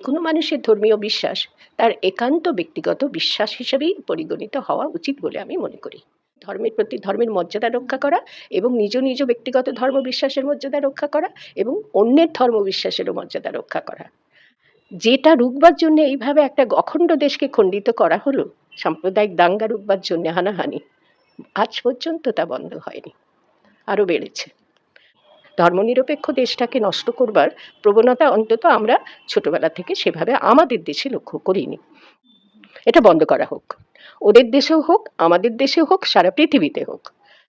কোনো মানুষের ধর্মীয় বিশ্বাস তার একান্ত ব্যক্তিগত বিশ্বাস হিসেবেই পরিগণিত হওয়া উচিত বলে আমি মনে করি। ধর্মের প্রতি, ধর্মের মর্যাদা রক্ষা করা এবং নিজ নিজ ব্যক্তিগত ধর্ম বিশ্বাসের মর্যাদা রক্ষা করা এবং অন্যের ধর্ম বিশ্বাসেরও মর্যাদা রক্ষা করা। যেটা রুখবার জন্য এইভাবে একটা অখণ্ড দেশকে খণ্ডিত করা হলো, সাম্প্রদায়িক দাঙ্গা রুখবার জন্য হানাহানি, আজ পর্যন্ত তা বন্ধ হয়নি। আরও বেড়েছে। ধর্মনিরপেক্ষ দেশটাকে নষ্ট করবার প্রবণতা অন্তত আমরা ছোটবেলা থেকে সেভাবে আমাদের দেশে লক্ষ্য করিনি। এটা বন্ধ করা হোক। ওদের দেশেও হোক, আমাদের দেশেও হোক, সারা পৃথিবীতে হোক।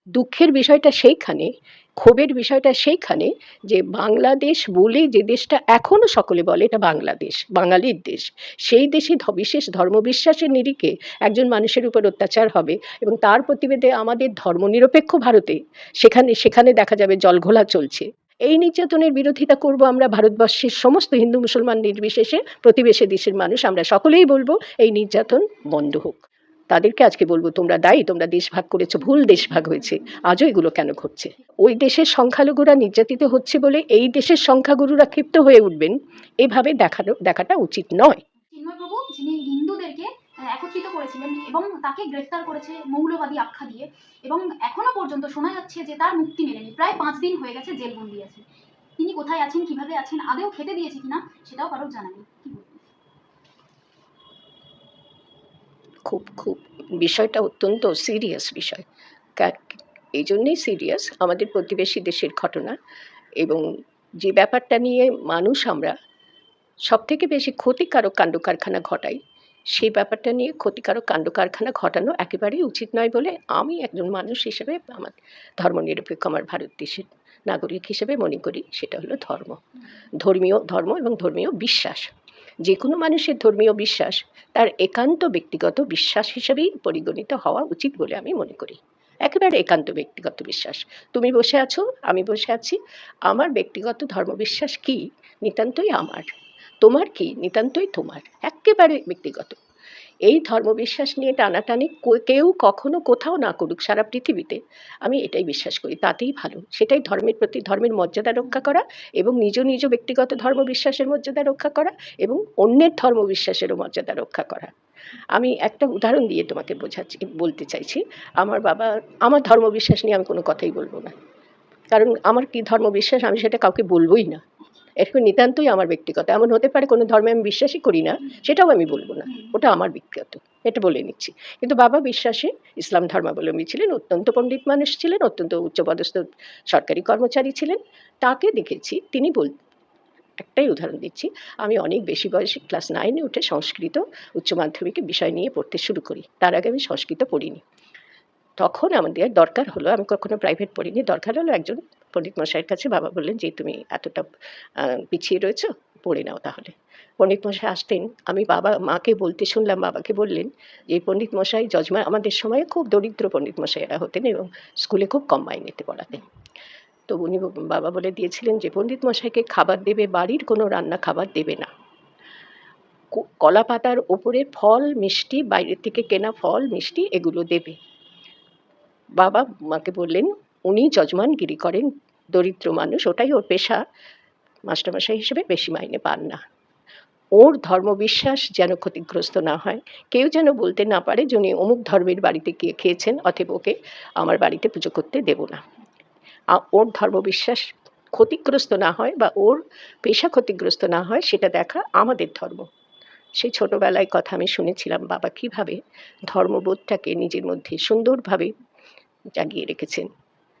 দুঃখের বিষয়টা সেইখানে, ক্ষোভের বিষয়টা সেইখানে যে বাংলাদেশ বলে যে দেশটা এখনও সকলে বলে এটা বাংলাদেশ, বাঙালির দেশ। সেই দেশে বিশেষ ধর্মবিশ্বাসের নিরিখে একজন মানুষের উপর অত্যাচার হবে এবং তার প্রতিবেদে আমাদের ধর্মনিরপেক্ষ ভারতে সেখানে সেখানে দেখা যাবে জলঘোলা চলছে। এই নির্যাতনের বিরোধিতা করব আমরা ভারতবর্ষের সমস্ত হিন্দু মুসলমান নির্বিশেষে, প্রতিবেশী দেশের মানুষ আমরা সকলেই বলব এই নির্যাতন বন্ধ হোক। তাদেরকে আজকে বলব, তোমরা দায়ী, তোমরা দেশ ভাগ করেছ, ভুল দেশ ভাগ হয়েছে। আজও এগুলো কেন ঘটছে? ওই দেশের সংখ্যালঘুরা নির্যাতিত হচ্ছে বলে এই দেশের সংখ্যাগুরুরা ক্ষিপ্ত হয়ে উঠবেন, এভাবে দেখানো, দেখাটা উচিত নয়। যিনি হিন্দুদেরকে একত্রিত করেছিলেন এবং তাকে গ্রেফতার করেছে মৌলবাদী আখ্যা দিয়ে এবং এখনও পর্যন্ত শোনা যাচ্ছে যে তার মুক্তি মেলেনি। প্রায় পাঁচ দিন হয়ে গেছে জেলবন্দি আছে। তিনি কোথায় আছেন, কীভাবে আছেন আদেও খেতে দিয়েছে কিনা, সেটাও কারোর জানা নেই কি বলবেন? খুব খুব বিষয়টা অত্যন্ত সিরিয়াস বিষয়। এই জন্যেই সিরিয়াস আমাদের প্রতিবেশী দেশের ঘটনা এবং যে ব্যাপারটা নিয়ে মানুষ আমরা সব থেকে বেশি ক্ষতিকারক কাণ্ড কারখানা ঘটাই, সেই ব্যাপারটা নিয়ে ক্ষতিকারক কাণ্ড কারখানা ঘটানো একেবারেই উচিত নয় বলে আমি একজন মানুষ হিসেবে আমার ধর্মনিরপেক্ষ আমার ভারত দেশের নাগরিক হিসেবে মনে করি, সেটা হলো ধর্ম। ধর্মীয়, ধর্ম এবং ধর্মীয় বিশ্বাস। যে কোনো মানুষের ধর্মীয় বিশ্বাস তার একান্ত ব্যক্তিগত বিশ্বাস হিসেবেই পরিগণিত হওয়া উচিত বলে আমি মনে করি। একেবারে একান্ত ব্যক্তিগত বিশ্বাস। তুমি বসে আছো, আমি বসে আছি। আমার ব্যক্তিগত ধর্মবিশ্বাস কি? নিতান্তই আমার। তোমার কি? নিতান্তই তোমার। একেবারে ব্যক্তিগত। এই ধর্মবিশ্বাস নিয়ে টানাটানি কেউ কখনো কোথাও না করুক সারা পৃথিবীতে। আমি এটাই বিশ্বাস করি, তাতেই ভালো। সেটাই ধর্মের প্রতি, ধর্মের মর্যাদা রক্ষা করা এবং নিজ নিজ ব্যক্তিগত ধর্মবিশ্বাসের মর্যাদা রক্ষা করা এবং অন্যের ধর্মবিশ্বাসেরও মর্যাদা রক্ষা করা। আমি একটা উদাহরণ দিয়ে তোমাকে বোঝাচ্ছি, বলতে চাইছি। আমার বাবা, আমার ধর্মবিশ্বাস নিয়ে আমি কোনো কথাই বলব না। কারণ আমার কি ধর্মবিশ্বাস, আমি সেটা কাউকে বলবোই না। এরকম নিতান্তই আমার ব্যক্তিগত। এমন হতে পারে কোনো ধর্মে আমি বিশ্বাসই করি না, সেটাও আমি বলব না। ওটা আমার ব্যক্তিগত, এটা বলে নিচ্ছি। কিন্তু বাবা বিশ্বাসে, ইসলাম ধর্মাবলম্বী ছিলেন, অত্যন্ত পণ্ডিত মানুষ ছিলেন, অত্যন্ত উচ্চপদস্থ সরকারি কর্মচারী ছিলেন। তাকে দেখেছি, তিনি বল, একটাই উদাহরণ দিচ্ছি, আমি অনেক বেশি বয়সে ক্লাস নাইনে উঠে সংস্কৃত, উচ্চ মাধ্যমিকে বিষয় নিয়ে পড়তে শুরু করি। তার আগে আমি সংস্কৃত পড়িনি। তখন আমাদের দরকার হলো, আমি কখনো প্রাইভেট পড়িনি, দরকার হলো একজন পণ্ডিত মশাইয়ের কাছে বাবা বললেন যে, তুমি এতটা পিছিয়ে রয়েছো, পড়ে নাও তাহলে। পণ্ডিত মশাই আসতেন, আমি বাবা, মাকে বলতে শুনলাম, বাবাকে বললেন যে, পণ্ডিত মশাই, যজমা, আমাদের সময়ে খুব দরিদ্র পণ্ডিত মশাইরা হতেন এবং স্কুলে খুব কম মাইনেতে পড়াতেন। তো উনি বাবা বলে দিয়েছিলেন যে, পণ্ডিত মশাইকে খাবার দেবে, বাড়ির কোনো রান্না খাবার দেবে না। কলা পাতার ওপরে ফল, মিষ্টি বাইরে থেকে কেনা ফল, মিষ্টি, এগুলো দেবে। বাবা মাকে বললেন, উনি যজমানগিরি করেন, দরিদ্র মানুষ, ওটাই ওর পেশা। মাস্টারমশাই হিসেবে বেশি মাইনে পান না। ওর ধর্মবিশ্বাস যেন ক্ষতিগ্রস্ত না হয়। কেউ যেন বলতে না পারে যে উনি অমুক ধর্মের বাড়িতে গিয়ে খেয়েছেন অতএব ওকে আমার বাড়িতে পুজো করতে দেব না। ওর ধর্মবিশ্বাস ক্ষতিগ্রস্ত না হয় বা ওর পেশা ক্ষতিগ্রস্ত না হয়, সেটা দেখা আমাদের ধর্ম। সেই ছোটবেলায় কথা আমি শুনেছিলাম, বাবা কীভাবে ধর্মবোধটাকে নিজের মধ্যে সুন্দরভাবে জাগিয়ে রেখেছেন।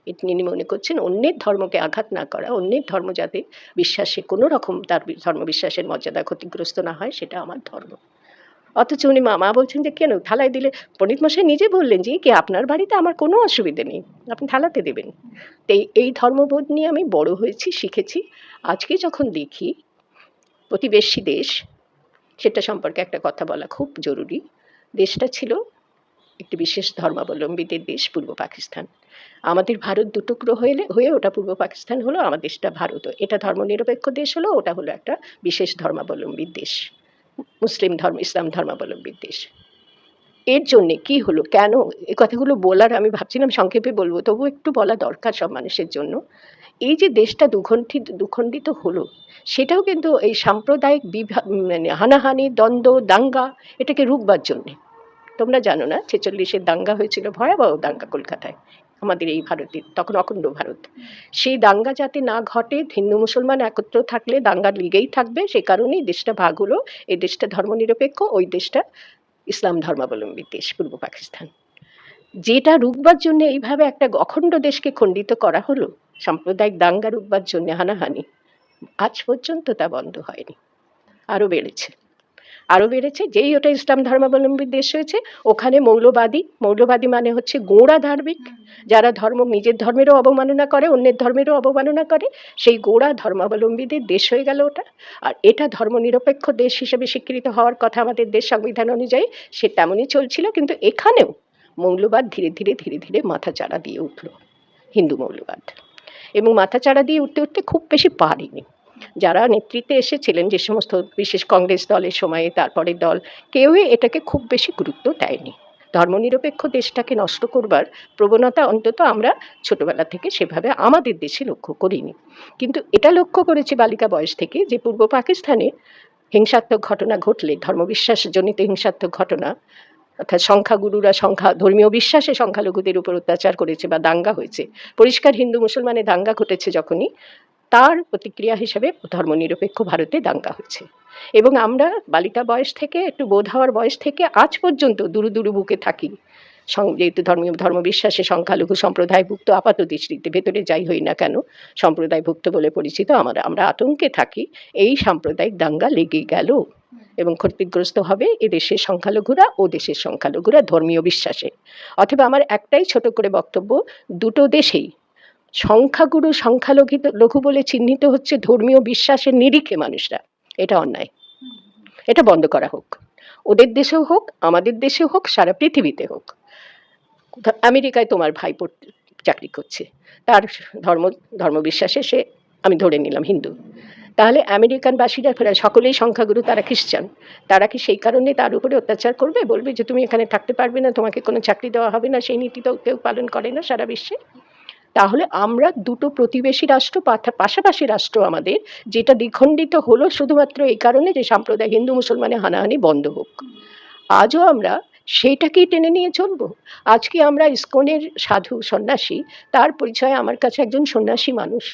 তিনি মনে করছেন অন্যের ধর্মকে আঘাত না করা, অন্যের ধর্ম যাতে বিশ্বাসে কোনো রকম তার ধর্মবিশ্বাসের মর্যাদা ক্ষতিগ্রস্ত না হয়, সেটা আমার ধর্ম। অথচ উনি মা মা বলছেন যে, কেন থালায় দিলে? পণ্ডিত মশাই নিজে বললেন যে, কি আপনার বাড়িতে আমার কোনো অসুবিধে নেই, আপনি থালাতে দেবেন। তো এই- এই ধর্মবোধ নিয়ে আমি বড় হয়েছি, শিখেছি। আজকে যখন দেখি প্রতিবেশী দেশ, সেটা সম্পর্কে একটা কথা বলা খুব জরুরি। দেশটা ছিল একটি বিশেষ ধর্মাবলম্বীদের দেশ পূর্ব পাকিস্তান। আমাদের ভারত দুটুকরো হয়ে হয়ে ওটা পূর্ব পাকিস্তান হলো, আমার দেশটা ভারত। এটা ধর্মনিরপেক্ষ দেশ হলো, ওটা হলো একটা বিশেষ ধর্মাবলম্বীর দেশ। মুসলিম ধর্ম, ইসলাম ধর্মাবলম্বীর দেশ। এর জন্যে কি হলো, কেন? এই কথাগুলো বলার আমি ভাবছিলাম, সংক্ষেপে বলব তবু একটু বলা দরকার সব মানুষের জন্য। এই যে দেশটা দুখণ্ডিত দুখণ্ডিত হলো, সেটাও কিন্তু এই সাম্প্রদায়িক বিভা মানে হানাহানি, দ্বন্দ্ব, দাঙ্গা, এটাকে রুখবার জন্যে। তোমরা জানো না ছেচল্লিশের দাঙ্গা হয়েছিল ভয়াবহ দাঙ্গা কলকাতায়, আমাদের এই ভারতের, তখন অখণ্ড ভারত। সেই দাঙ্গা যাতে না ঘটে, হিন্দু মুসলমান একত্র থাকলে দাঙ্গা লিগেই থাকবে, সে কারণেই দেশটা ভাগ হলো, এই দেশটা ধর্মনিরপেক্ষ, ওই দেশটা ইসলাম ধর্মাবলম্বী দেশ, পূর্ব পাকিস্তান। যেটা রুখবার জন্য এইভাবে একটা অখণ্ড দেশকে খণ্ডিত করা হলো, সাম্প্রদায়িক দাঙ্গা রুখবার জন্য হানাহানি, আজ পর্যন্ত তা বন্ধ হয়নি, আরও বেড়েছে। আরও বেড়েছে। যেই ওটা ইসলাম ধর্মাবলম্বী দেশ হয়েছে, ওখানে মৌলবাদী মৌলবাদী মানে হচ্ছে গোঁড়া ধার্মিক। যারা ধর্ম, নিজের ধর্মেরও অবমাননা করে, অন্যের ধর্মেরও অবমাননা করে, সেই গোড়া ধর্মাবলম্বীদের দেশ হয়ে গেল ওটা। আর এটা ধর্মনিরপেক্ষ দেশ হিসেবে স্বীকৃত হওয়ার কথা আমাদের দেশ সংবিধান অনুযায়ী, সে তেমনই চলছিল, কিন্তু এখানেও মৌলবাদ ধীরে ধীরে ধীরে ধীরে মাথা চাড়া দিয়ে উঠল। হিন্দু মৌলবাদ। এবং মাথা চাড়া দিয়ে উঠতে উঠতে খুব বেশি পারেনি। যারা নেতৃত্বে এসেছিলেন যে সমস্ত বিশেষ কংগ্রেস দলের সময়ে, তারপরে দল, কেউই এটাকে খুব বেশি গুরুত্ব দেয়নি। ধর্মনিরপেক্ষ দেশটাকে নষ্ট করবার প্রবণতা অন্তত আমরা ছোটবেলা থেকে সেভাবে আমাদের দেশে লক্ষ্য করিনি। কিন্তু এটা লক্ষ্য করেছি বালিকা বয়স থেকে যে পূর্ব পাকিস্তানে হিংসাত্মক ঘটনা ঘটলে, ধর্মবিশ্বাসজনিত হিংসাত্মক ঘটনা, অর্থাৎ সংখ্যাগুরুরা সংখ্যা, ধর্মীয় বিশ্বাসে সংখ্যালঘুদের উপর অত্যাচার করেছে বা দাঙ্গা হয়েছে। পরিষ্কার হিন্দু মুসলমানের দাঙ্গা ঘটেছে যখনই তার প্রতিক্রিয়া হিসেবে ধর্মনিরপেক্ষ ভারতে দাঙ্গা হয়েছে। এবং আমরা বালিকা বয়স থেকে, একটু বোধ হওয়ার বয়স থেকে আজ পর্যন্ত দুরু দুরু বুকে থাকি। যেহেতু ধর্মীয় ধর্মবিশ্বাসে সংখ্যালঘু সম্প্রদায়ভুক্ত আপাত দৃষ্টিতে ভেতরে যাই হই না কেন, সম্প্রদায়ভুক্ত বলে পরিচিত আমরা আমরা আতঙ্কে থাকি, এই সাম্প্রদায়িক দাঙ্গা লেগে গেল। এবং ক্ষতিগ্রস্ত হবে এ দেশের সংখ্যালঘুরা ও দেশের সংখ্যালঘুরা ধর্মীয় বিশ্বাসে। অথবা আমার একটাই ছোট করে বক্তব্য, দুটো দেশেই সংখ্যাগুরু সংখ্যালঘিত লঘু বলে চিহ্নিত হচ্ছে ধর্মীয় বিশ্বাসের নিরিখে মানুষরা। এটা অন্যায়। এটা বন্ধ করা হোক। ওদের দেশেও হোক, আমাদের দেশেও হোক, সারা পৃথিবীতে হোক। আমেরিকায় তোমার ভাই চাকরি করছে। তার ধর্ম ধর্মবিশ্বাসে সে, আমি ধরে নিলাম, হিন্দু। তাহলে আমেরিকানবাসীরা প্রায় সকলেই সংখ্যাগুরু, তারা খ্রিস্টান। তারা কি সেই কারণে তার উপরে অত্যাচার করবে? বলবে যে, তুমি এখানে থাকতে পারবে না, তোমাকে কোনো চাকরি দেওয়া হবে না, সেই নীতি তো কেউ পালন করে না সারা বিশ্বে? তাহলে আমরা দুটো প্রতিবেশী রাষ্ট্র পাশাপাশি রাষ্ট্র আমাদের, যেটা দ্বিখণ্ডিত হলো শুধুমাত্র এই কারণে যে সাম্প্রদায়িক হিন্দু, মুসলমানের হানাহানি বন্ধ হোক। আজও আমরা সেইটাকেই টেনে নিয়ে চলবো। আজকে আমরা ইস্কনের সাধু সন্ন্যাসী, তার পরিচয় আমার কাছে একজন সন্ন্যাসী মানুষ।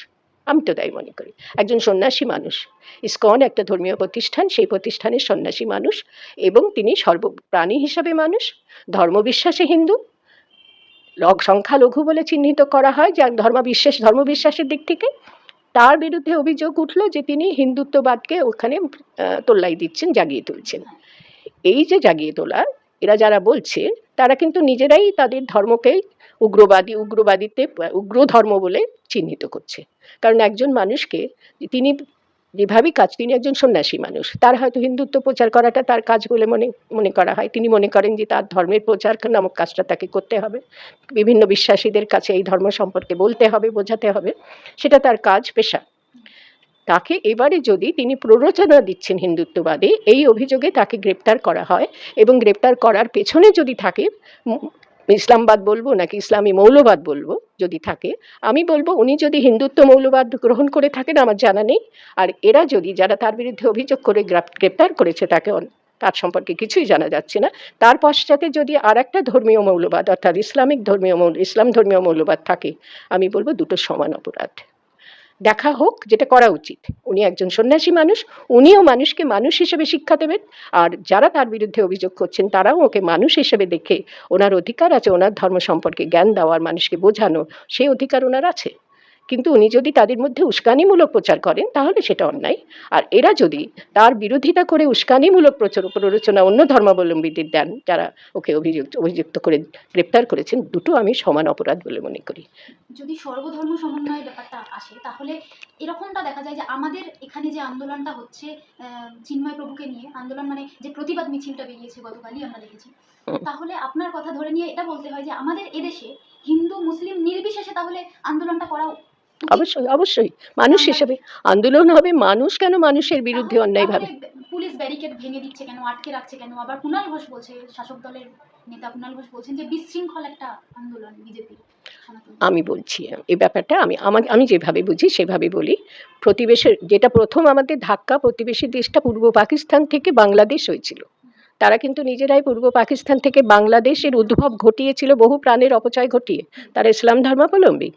আমি তো তাই মনে করি, একজন সন্ন্যাসী মানুষ। ইস্কন একটা ধর্মীয় প্রতিষ্ঠান, সেই প্রতিষ্ঠানের সন্ন্যাসী মানুষ এবং তিনি সর্বপ্রাণী হিসাবে মানুষ, ধর্মবিশ্বাসে হিন্দু লগ সংখ্যালঘু বলে চিহ্নিত করা হয় যে ধর্মবিশ্বাস, ধর্মবিশ্বাসের দিক থেকে। তার বিরুদ্ধে অভিযোগ উঠল যে তিনি হিন্দুত্ববাদকে ওখানে তোল্লাই দিচ্ছেন, জাগিয়ে তুলছেন। এই যে জাগিয়ে তোলা, এরা যারা বলছে, তারা কিন্তু নিজেরাই তাদের ধর্মকে উগ্রবাদী, উগ্রবাদীতে উগ্র ধর্ম বলে চিহ্নিত করছে। কারণ একজন মানুষকে, তিনি যেভাবেই কাজ, তিনি একজন সন্ন্যাসী মানুষ। তার হয়তো হিন্দুত্ব প্রচার করাটা তার কাজ বলে মনে মনে করা হয়। তিনি মনে করেন যে তার ধর্মের প্রচার নামক কাজটা তাকে করতে হবে। বিভিন্ন বিশ্বাসীদের কাছে এই ধর্ম সম্পর্কে বলতে হবে, বোঝাতে হবে। সেটা তার কাজ, পেশা। তাকে এবারে যদি তিনি প্ররোচনা দিচ্ছেন হিন্দুত্ববাদে, এই অভিযোগে তাকে গ্রেপ্তার করা হয় এবং গ্রেপ্তার করার পেছনে যদি থাকে ইসলামবাদ বলব নাকি ইসলামী মৌলবাদ বলব? যদি থাকে, আমি বলব উনি যদি হিন্দুত্ব মৌলবাদ গ্রহণ করে থাকেন, আমার জানা নেই। আর এরা যদি, যারা তার বিরুদ্ধে অভিযোগ করে গ্রেপ্তার করেছে তাকে তার সম্পর্কে কিছুই জানা যাচ্ছে না। তার পশ্চাতে যদি আর একটা ধর্মীয় মৌলবাদ, অর্থাৎ ইসলামিক ধর্মীয় মৌল, ইসলাম ধর্মীয় মৌলবাদ থাকে, আমি বলব দুটো সমান অপরাধ। দেখা হোক, যেটা করা উচিত। উনি একজন সন্ন্যাসী মানুষ, উনিও মানুষকে মানুষ হিসেবে শিক্ষা দেবেন। আর যারা তার বিরুদ্ধে অভিযোগ করছেন, তারাও ওকে মানুষ হিসেবে দেখে ওনার অধিকার আছে, ওনার ধর্ম সম্পর্কে জ্ঞান দেওয়ার মানুষকে বোঝানো, সেই অধিকার ওনার আছে। কিন্তু উনি যদি তাদের মধ্যে উস্কানিমূলক প্রচার করেন তাহলে সেটা অন্যায়। আর এরা যদি তার বিরোধিতা করে উস্কানিমূলক প্রচার প্ররোচনা অন্য ধর্মাবলম্বীদের দেন যারা ওকে অভিযুক্ত অভিযুক্ত করে গ্রেপ্তার করেছেন দুটো আমি সমান অপরাধ বলে মনে করি। যদি সর্বধর্ম সমন্বয়ের ব্যাপারটা আসে তাহলে এরকমটা দেখা যায় যে আমাদের এখানে যে আন্দোলনটা হচ্ছে চিন্ময় প্রভুকে নিয়ে আন্দোলন মানে যে প্রতিবাদ মিছিলটা বেরিয়েছে গতকালই আমরা দেখেছি। তাহলে আপনার কথা ধরে নিয়ে এটা বলতে হয় যে আমাদের এদেশে হিন্দু মুসলিম নির্বিশেষে তাহলে আন্দোলনটা করা। অবশ্যই অবশ্যই। মানুষ হিসেবে। আন্দোলন হবে মানুষ কেন মানুষের বিরুদ্ধে অন্যায়ভাবে তাহলে পুলিশ ব্যারিকেড ভেঙে দিচ্ছে কেন? আটকে রাখছে কেন? আবার কুণাল ঘোষ বলছে শাসক দলের নেতা কুণাল ঘোষ বলছেন যে বিশৃঙ্খল একটা আন্দোলন বিজেপি আমি বলছি এই ব্যাপারটা আমি আমার আমি যেভাবে বুঝি সেভাবে বলি। প্রতিবেশের যেটা প্রথম আমাদের ধাক্কা প্রতিবেশী দেশটা পূর্ব পাকিস্তান থেকে বাংলাদেশ হয়েছিল। তারা কিন্তু নিজেরাই পূর্ব পাকিস্তান থেকে বাংলাদেশের উদ্ভব ঘটিয়েছিল বহু প্রাণের অপচয় ঘটিয়ে। তারা ইসলাম ধর্মাবলম্বী।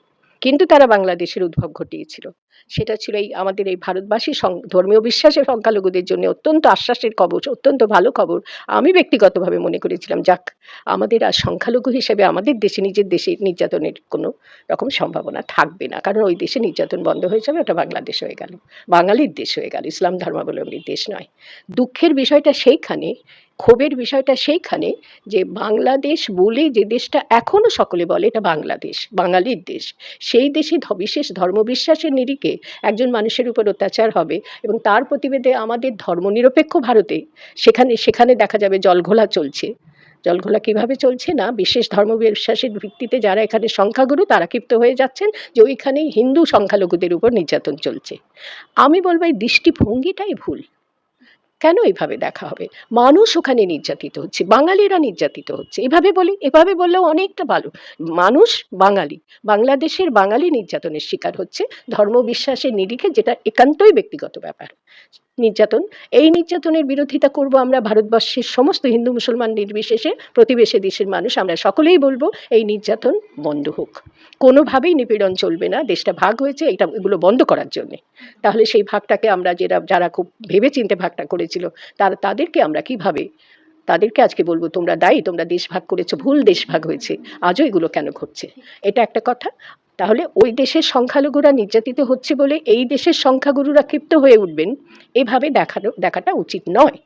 কিন্তু তারা বাংলাদেশের উদ্ভব ঘটিয়েছিল। সেটা ছিল এই আমাদের এই ভারতবাসী ধর্মীয় বিশ্বাসের সংখ্যালঘুদের জন্য অত্যন্ত আশ্বাসের খবর, অত্যন্ত ভালো খবর। আমি ব্যক্তিগতভাবে মনে করেছিলাম, যাক, আমাদের আর সংখ্যালঘু হিসেবে আমাদের দেশে, নিজের দেশে নির্যাতনের কোনো রকম সম্ভাবনা থাকবে না। কারণ ওই দেশে নির্যাতন বন্ধ হয়ে যাবে, ওটা বাংলাদেশ হয়ে গেল। বাঙালির দেশ হয়ে গেল, ইসলাম ধর্মাবলম্বীর দেশ নয়। দুঃখের বিষয়টা সেইখানে, ক্ষোভের বিষয়টা সেইখানে যে বাংলাদেশ বলে যে দেশটা এখনও সকলে বলে, এটা বাংলাদেশ, বাঙালির দেশ। সেই দেশে বিশেষ ধর্মবিশ্বাসের নিরিখে একজন মানুষের উপর অত্যাচার হবে এবং তার প্রতিবেদে আমাদের ধর্মনিরপেক্ষ ভারতে সেখানে সেখানে দেখা যাবে জলঘোলা চলছে। জলঘোলা কীভাবে চলছে না? বিশেষ ধর্মবিশ্বাসের ভিত্তিতে যারা এখানে সংখ্যাগুরু তারা ক্ষিপ্ত হয়ে যাচ্ছেন যে ওইখানেই হিন্দু সংখ্যালঘুদের উপর নির্যাতন চলছে। আমি বলব এই দৃষ্টিভঙ্গিটাই ভুল। কেন এভাবে দেখা হবে? মানুষ ওখানে নির্যাতিত হচ্ছে, বাঙালিরা নির্যাতিত হচ্ছে। এভাবে বলি, এভাবে বললেও অনেকটা ভালো। মানুষ বাঙালি, বাংলাদেশের বাঙালি নির্যাতনের শিকার হচ্ছে ধর্মবিশ্বাসের নিরিখে, যেটা একান্তই ব্যক্তিগত ব্যাপার। নির্যাতন। এই নির্যাতনের বিরোধিতা করব আমরা ভারতবর্ষের সমস্ত হিন্দু মুসলমান নির্বিশেষে, প্রতিবেশী দেশের মানুষ। আমরা সকলেই বলব, এই নির্যাতন বন্ধ হোক। কোনোভাবেই নিপীড়ন চলবে না। দেশটা ভাগ হয়েছে এটা এগুলো বন্ধ করার জন্যে। তাহলে সেই ভাগটাকে আমরা যারা যারা খুব ভেবেচিন্তে ভাগটা করেছিল, তারা, তাদেরকে আমরা কীভাবে, তাদেরকে আজকে বলব, তোমরা দায়ী, তোমরা দেশ ভাগ করেছ, ভুল দেশ ভাগ হয়েছে, আজও এগুলো কেন ঘটছে? এটা একটা কথা। তাহলে ওই দেশের সংখ্যালঘুরা নির্যাতিত হচ্ছে বলে এই দেশের সংখ্যাগুরুরা ক্ষিপ্ত হয়ে উঠবেন, এভাবে দেখানো, দেখাটা উচিত নয়।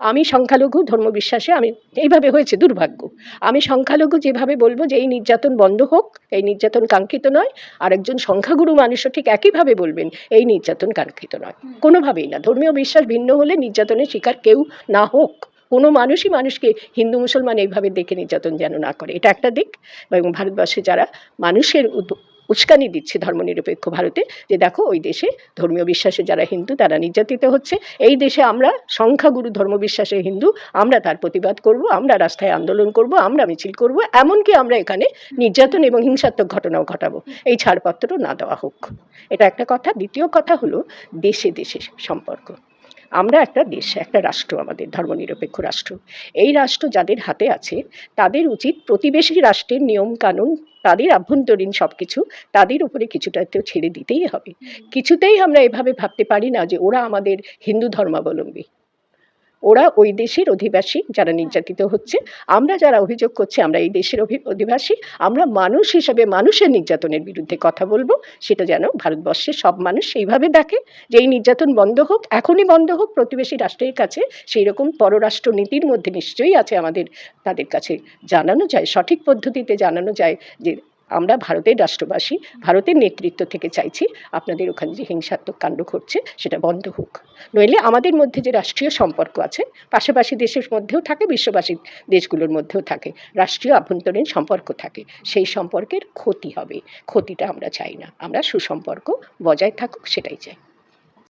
আমি সংখ্যালঘু ধর্মবিশ্বাসে আমি, এইভাবে হয়েছে দুর্ভাগ্য। আমি সংখ্যালঘু যেভাবে বলব যে এই নির্যাতন বন্ধ হোক, এই নির্যাতন কাঙ্ক্ষিত নয় আর একজন সংখ্যাগুরু মানুষও ঠিক একইভাবে বলবেন, এই নির্যাতন কাঙ্ক্ষিত নয়। কোনোভাবেই না। ধর্মীয় বিশ্বাস ভিন্ন হলে নির্যাতনের শিকার কেউ না হোক। কোনো মানুষই মানুষকে হিন্দু, মুসলমান এইভাবে দেখে নির্যাতন যেন না করে। এটা একটা দিক। এবং ভারতবর্ষে যারা মানুষের উস্কানি দিচ্ছে ধর্মনিরপেক্ষ ভারতে যে দেখো ওই দেশে ধর্মীয় বিশ্বাসে যারা হিন্দু, তারা নির্যাতিত হচ্ছে। এই দেশে আমরা সংখ্যাগুরু ধর্মবিশ্বাসে হিন্দু, আমরা তার প্রতিবাদ করব, আমরা রাস্তায় আন্দোলন করব, আমরা মিছিল করব, এমনকি আমরা এখানে নির্যাতন এবং হিংসাত্মক ঘটনাও ঘটাবো। এই ছাড়পত্র না দেওয়া হোক। এটা একটা কথা। দ্বিতীয় কথা হলো দেশে দেশে সম্পর্ক। আমরা একটা দেশ, একটা রাষ্ট্র, আমাদের ধর্মনিরপেক্ষ রাষ্ট্র। এই রাষ্ট্র যাদের হাতে আছে, তাদের উচিত প্রতিবেশী রাষ্ট্রের নিয়ম কানুন তাদের আভ্যন্তরীণ সব কিছু তাদের উপরে কিছুটা তো ছেড়ে দিতেই হবে। কিছুতেই আমরা এভাবে ভাবতে পারি না যে ওরা আমাদের হিন্দু ধর্মাবলম্বী। ওরা ওই দেশের অধিবাসী যারা নির্যাতিত হচ্ছে। আমরা যারা অভিযোগ করছি, আমরা এই দেশের অধিবাসী। আমরা মানুষ হিসেবে মানুষের নির্যাতনের বিরুদ্ধে কথা বলব। সেটা যেন ভারতবর্ষের সব মানুষ সেইভাবে দেখে যে এই নির্যাতন বন্ধ হোক, এখনই বন্ধ হোক, প্রতিবেশী রাষ্ট্রের কাছে সেই রকম পররাষ্ট্র নীতির মধ্যে নিশ্চয়ই আছে আমাদের, তাদের কাছে জানানো যায়, সঠিক পদ্ধতিতে জানানো যায় যে আমরা ভারতের রাষ্ট্রবাসী, ভারতের নেতৃত্ব থেকে চাইছি আপনাদের ওখানে যে হিংসাত্মক কাণ্ড ঘটছে সেটা বন্ধ হোক। নইলে আমাদের মধ্যে যে রাষ্ট্রীয় সম্পর্ক আছে, পাশাপাশি দেশের মধ্যেও থাকে, বিশ্ববাসী দেশগুলোর মধ্যেও থাকে, রাষ্ট্রীয় আভ্যন্তরীণ সম্পর্ক থাকে, সেই সম্পর্কের ক্ষতি হবে। ক্ষতিটা আমরা চাই না। আমরা সুসম্পর্ক বজায় থাকুক, সেটাই চাই।